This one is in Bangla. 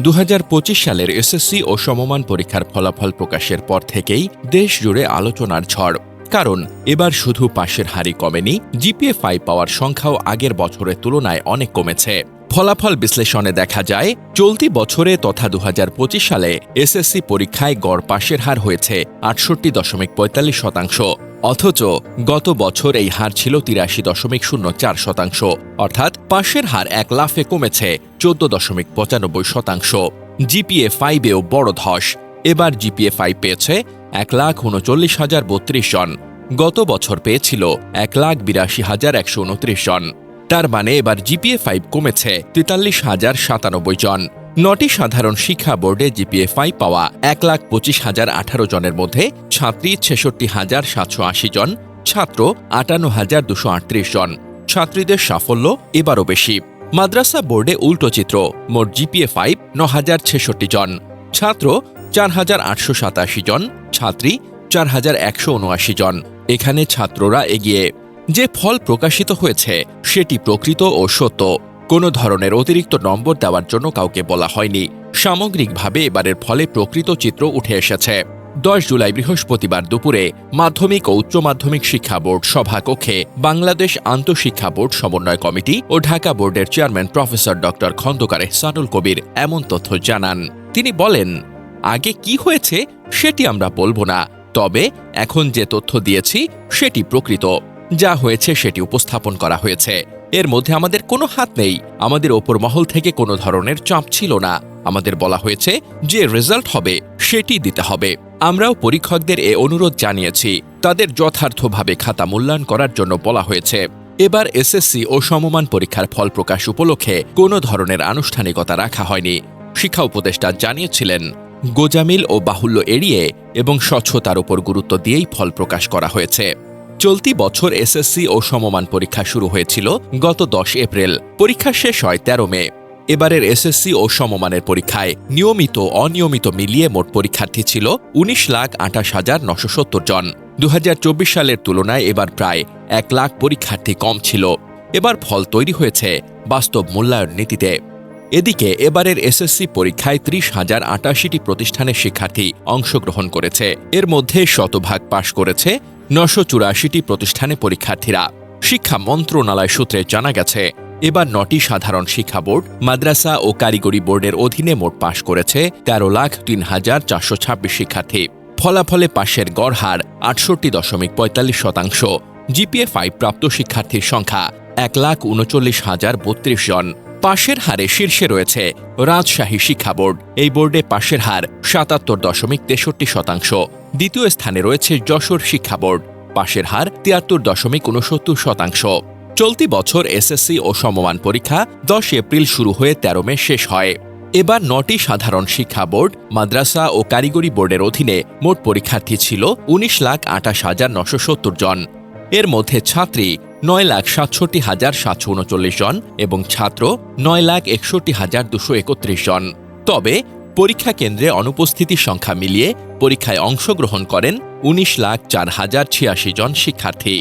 দু হাজার পঁচিশ সালের এসএসসি ও সমমান পরীক্ষার ফলাফল প্রকাশের পর থেকেই দেশ জুড়ে আলোচনার ঝড়। কারণ, এবার শুধু পাশের হারই কমেনি, জিপিএ ফাইভ পাওয়ার সংখ্যাও আগের বছরের তুলনায় অনেক কমেছে। ফলাফল বিশ্লেষণে দেখা যায়, চলতি বছরে তথা দুহাজার পঁচিশ সালে এসএসসি পরীক্ষায় গড় পাশের হার হয়েছে আটষট্টি দশমিক পঁয়তাল্লিশ শতাংশ। অথচ, গত বছর এই হার ছিল তিরাশি দশমিক শূন্য চার শতাংশ। অর্থাৎ পাশের হার এক লাফে কমেছে চোদ্দ দশমিক পঁচানব্বই শতাংশ। জিপিএ ফাইভেও বড় ধস। এবার জিপিএ ফাইভ পেয়েছে এক লাখ উনচল্লিশ হাজার বত্রিশ জন। গত বছর পেয়েছিল এক লাখ বিরাশি হাজার একশো উনত্রিশ জন। তার মানে এবার জিপিএ ফাইভ কমেছে তেতাল্লিশ হাজার সাতানব্বই জন। নটি সাধারণ শিক্ষা বোর্ডে জিপিএ ফাইভ পাওয়া এক লাখ পঁচিশ হাজার আঠারো জনের মধ্যে ছাত্রী ছেষট্টি হাজার সাতশো আশি জন, ছাত্র আটান্ন হাজার দুশো আটত্রিশ জন। ছাত্রীদের সাফল্য এবারও বেশি। মাদ্রাসা বোর্ডে উল্টো চিত্র। মোট জিপিএ ফাইভ ন হাজার ছেষট্টি জন। ছাত্র চার হাজার আটশো সাতাশি জন। ছাত্রী চার হাজার একশো উনআশি জন। এখানে ছাত্ররা এগিয়ে। যে ফল প্রকাশিত হয়েছে, সেটি প্রকৃত ও সত্য। কোনো ধরনের অতিরিক্ত নম্বর দেওয়ার জন্য কাউকে বলা হয়নি। সামগ্রিকভাবে এবারের ফলে প্রকৃত চিত্র উঠে এসেছে। দশ জুলাই বৃহস্পতিবার দুপুরে মাধ্যমিক ও উচ্চ মাধ্যমিক শিক্ষা বোর্ড সভাকক্ষে বাংলাদেশ আন্তঃশিক্ষা বোর্ড সমন্বয় কমিটি ও ঢাকা বোর্ডের chairman professor doctor Khandakar Ehsanul Kabir এমন তথ্য জানান। তিনি বলেন, আগে কি হয়েছে সেটি আমরা বলব না, তবে এখন যে তথ্য দিয়েছি সেটি প্রকৃত। যা হয়েছে সেটি উপস্থাপন করা হয়েছে। এর মধ্যে আমাদের কোনো হাত নেই। আমাদের ওপর মহল থেকে কোনো ধরনের চাপ ছিল না। আমাদের বলা হয়েছে, যে রেজাল্ট হবে সেটি দিতে হবে। আমরাও পরীক্ষকদের এ অনুরোধ জানিয়েছি। তাদের যথার্থভাবে খাতা মূল্যায়ন করার জন্য বলা হয়েছে। এবার এসএসসি ও সমমান পরীক্ষার ফল প্রকাশ উপলক্ষে কোনো ধরনের আনুষ্ঠানিকতা রাখা হয়নি। শিক্ষা উপদেষ্টা জানিয়েছিলেন, গোজামিল ও বাহুল্য এড়িয়ে এবং স্বচ্ছতার উপর গুরুত্ব দিয়েই ফল প্রকাশ করা হয়েছে। চলতি বছর এসএসসি ও সমমান পরীক্ষা শুরু হয়েছিল গত দশ এপ্রিল। পরীক্ষা শেষ হয় তেরো মে। এবারের এসএসসি ও সমমানের পরীক্ষায় নিয়মিত অনিয়মিত মিলিয়ে মোট পরীক্ষার্থী ছিল উনিশ লাখ আঠাশ হাজার নশো সত্তর জন। দু হাজার চব্বিশ সালের তুলনায় এবার প্রায় এক লাখ পরীক্ষার্থী কম ছিল। এবার ফল তৈরি হয়েছে বাস্তব মূল্যায়ন নীতিতে। এদিকে এবারের এসএসসি পরীক্ষায় ত্রিশ হাজার আটাশিটি প্রতিষ্ঠানের শিক্ষার্থী অংশগ্রহণ করেছে। এর মধ্যে শতভাগ পাশ করেছে নশো চুরাশিটি প্রতিষ্ঠানে পরীক্ষার্থীরা। শিক্ষা মন্ত্রণালয় সূত্রে জানা গেছে এবার নটি সাধারণ শিক্ষা বোর্ড, মাদ্রাসা ও কারিগরি বোর্ডের অধীনে মোট পাশ করেছে তেরো লাখ তিন হাজার চারশো ছাব্বিশ শিক্ষার্থী। ফলাফলে পাশের গড় হার আটষট্টি দশমিক পঁয়তাল্লিশ শতাংশ। জিপিএ ফাইভ প্রাপ্ত শিক্ষার্থীর সংখ্যা এক লাখ উনচল্লিশ হাজার বত্রিশ জন। পাশের হারে শীর্ষে রয়েছে রাজশাহী শিক্ষা বোর্ড। এই বোর্ডে পাশের হার সাতাত্তর দশমিক তেষট্টি শতাংশ। দ্বিতীয় স্থানে রয়েছে যশোর শিক্ষা বোর্ড। পাশের হার তিয়াত্তর দশমিক উনসত্তর শতাংশ। চলতি বছর এসএসসি ও সমমান পরীক্ষা দশ এপ্রিল শুরু হয়ে তেরো মে শেষ হয়। এবার নটি সাধারণ শিক্ষা বোর্ড, মাদ্রাসা ও কারিগরি বোর্ডের অধীনে মোট পরীক্ষার্থী ছিল উনিশ লাখ আঠাশ হাজার নশো সত্তর জন। এর মধ্যে ছাত্রী নয় লাখ সাতষট্টি হাজার সাতশো উনচল্লিশ জন এবং ছাত্র নয় লাখ একষট্টি হাজার দুশো একত্রিশ জন। তবে পরীক্ষা কেন্দ্রে অনুপস্থিতির সংখ্যা মিলিয়ে পরীক্ষায় অংশগ্রহণ করেন উনিশ লাখ চার হাজার ছিয়াশি জন শিক্ষার্থী।